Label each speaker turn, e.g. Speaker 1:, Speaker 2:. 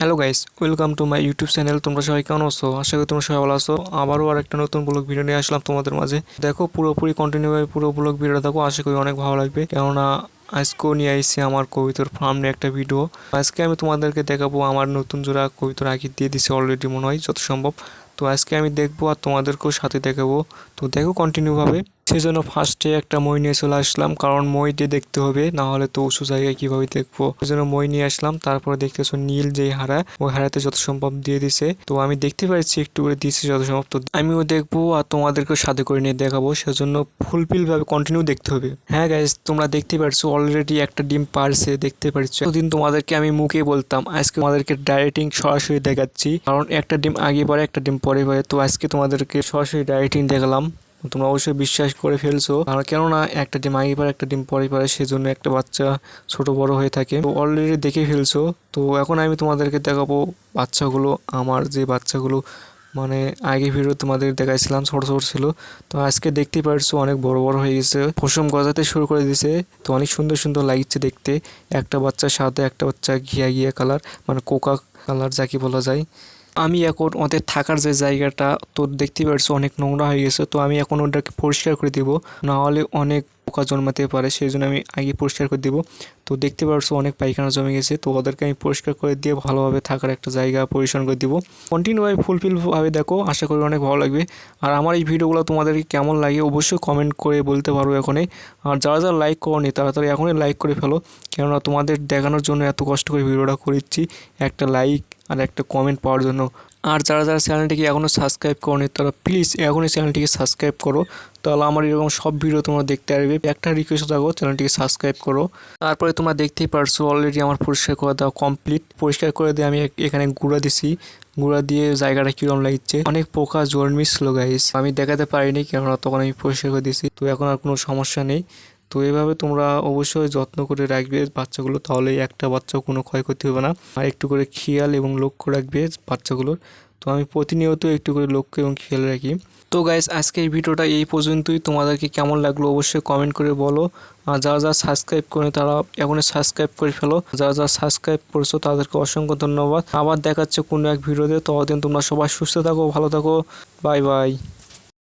Speaker 1: Hello guys welcome to my YouTube channel তোমরা সবাই কেমন আছো? আশা করি তোমরা সবাই ভালো আছো। আবারও আর একটা নতুন ব্লগ ভিডিও নিয়ে আসলাম তোমাদের মাঝে। দেখো, পুরোপুরি কন্টিনিউ পুরো ব্লগ ভিডিওটা দেখো, আশা করি অনেক ভালো লাগবে। কেননা আজকেও নিয়ে আইসি আমার কবিতার ফার্ম নিয়ে একটা ভিডিও আজকে আমি তোমাদেরকে দেখাবো আমার নতুন জোড়া কবিতার আগে দিয়ে দিছে অলরেডি মনে হয়, যত সম্ভব। তো আজকে আমি দেখব আর তোমাদেরকেও সাথে দেখাবো। তো দেখো কন্টিনিউভাবে সেই জন্য ফার্স্টে একটা মই নিয়ে চলে আসলাম, কারণ মই দিয়ে দেখতে হবে, না হলে তো উঁচু জায়গায় কীভাবে দেখব। সেই জন্য মই নিয়ে আসলাম, তারপরে দেখতেছো নীল যে হারা, ওই হারাতে যত সম্ভব দিয়ে দিছে। তো আমি দেখতে পাচ্ছি একটু করে দিয়েছি যত সম্ভব, তো আমিও দেখব আর তোমাদেরকেও সাথে করে নিয়ে দেখাবো। সেজন্য ফুলফিল ভাবে কন্টিনিউ দেখতে হবে। হ্যাঁ গাইজ তোমরা দেখতে পারছ অলরেডি একটা ডিম পারছে, দেখতে পারছ। এতদিন তোমাদেরকে আমি মুখে বলতাম, আজকে তোমাদেরকে ডাইরেক্টিং সরাসরি দেখাচ্ছি। কারণ একটা ডিম আগে পরে, একটা ডিম পরে পরে, তো আজকে তোমাদেরকে সরাসরি ডাইরেক্টিং দেখালাম। তোমরা অবশ্যই বিশ্বাস করে ফেলছো। আর কেননা একটা ডিম আগে পরে একটা ডিম পরে পরে সেজন্য একটা বাচ্চা ছোট বড় হয়ে থাকে। তো অলরেডি দেখে ফেলছো। তো এখন আমি তোমাদেরকে দেখাবো বাচ্চাগুলো, আমার যে বাচ্চাগুলো মানে আগে ভিডিও তোমাদের দেখাইছিলাম, ছোট ছোট ছিল। তো আজকে দেখতেই পারছ অনেক বড় বড় হয়ে গেছে। পশম গজাতে শুরু করে দিয়েছে তো অনেক সুন্দর সুন্দর লাগছে দেখতে। একটা বাচ্চা সাদা একটা বাচ্চা ঘিয়া ঘিয়া কালার মানে কোকা কালার যাকে বলা যায়। আমি এখন ওদের থাকার যে জায়গাটা, তো দেখতেই পারছ অনেক নোংরা হয়ে গেছে, তো আমি এখন ওটাকে পরিষ্কার করে দিব। না হলে অনেক পোকা জন্মাতে পারে সেই জন্য আমি আগে পরিষ্কার করে দিব। তো দেখতে পারছ অনেক পায়খানা জমে গেছে, তো ওদেরকে আমি পরিষ্কার করে দিয়ে ভালোভাবে থাকার একটা জায়গা পরিষ্কার করে দিব। কন্টিনিউভাবে ফুলফিলভাবে দেখো, আশা করি অনেক ভালো লাগবে। আর আমার এই ভিডিওগুলো তোমাদেরকে কেমন লাগে অবশ্যই কমেন্ট করে বলতে পারো এখনই। আর যারা যারা লাইক করনি তাড়াতাড়ি এখনই লাইক করে ফেলো। কেননা তোমাদের দেখানোর জন্য এত কষ্ট করে ভিডিওটা করেছি। একটা লাইক আর একটা কমেন্ট পাওয়ার জন্য। আর যারা যারা চ্যানেলটিকে এখনও সাবস্ক্রাইব করনি, তারা প্লিজ এখনই চ্যানেলটিকে সাবস্ক্রাইব করো। তাহলে আমার এরকম সব ভিডিও তোমরা দেখতে পারবে একটা রিকোয়েস্ট থাকো চ্যানেলটিকে সাবস্ক্রাইব করো। তারপরে তোমরা দেখতেই পারছ অলরেডি আমার পরিষ্কার করে দেওয়া কমপ্লিট পরিষ্কার করে দিয়ে আমি এখানে গুঁড়া দিছি। গুঁড়া দিয়ে জায়গাটা কীরকম লাগছে। অনেক পোকা জন্মিছিল গাইস আমি দেখাতে পারিনি কেননা তখন আমি পরিষ্কার করে দিছি। তো এখন আর কোনো সমস্যা নেই। তো এভাবে তোমরা অবশ্যই যত্ন করে রাখবে বাচ্চাগুলো তাহলে একটা বাচ্চাও কোনো ক্ষয়ক্ষতি হবে না। আর একটু করে খেয়াল এবং লক্ষ্য রাখবে বাচ্চাগুলোর। তো আমি প্রতিনিয়ত একটু করে লক্ষ্য এবং খেয়াল রাখি। তো গাইস আজকে এই ভিডিওটা এই পর্যন্তই। তোমাদেরকে কেমন লাগল অবশ্যই কমেন্ট করে বলো। আর যারা যারা সাবস্ক্রাইব করে তারা এখনই সাবস্ক্রাইব করে ফেলো। যারা যারা সাবস্ক্রাইব করেছ, তাদেরকে অসংখ্য ধন্যবাদ। আবার দেখাচ্ছে কোনো এক ভিডিওতে। ততদিন তোমরা সবাই সুস্থ থাকো, ভালো থাকো। Bye bye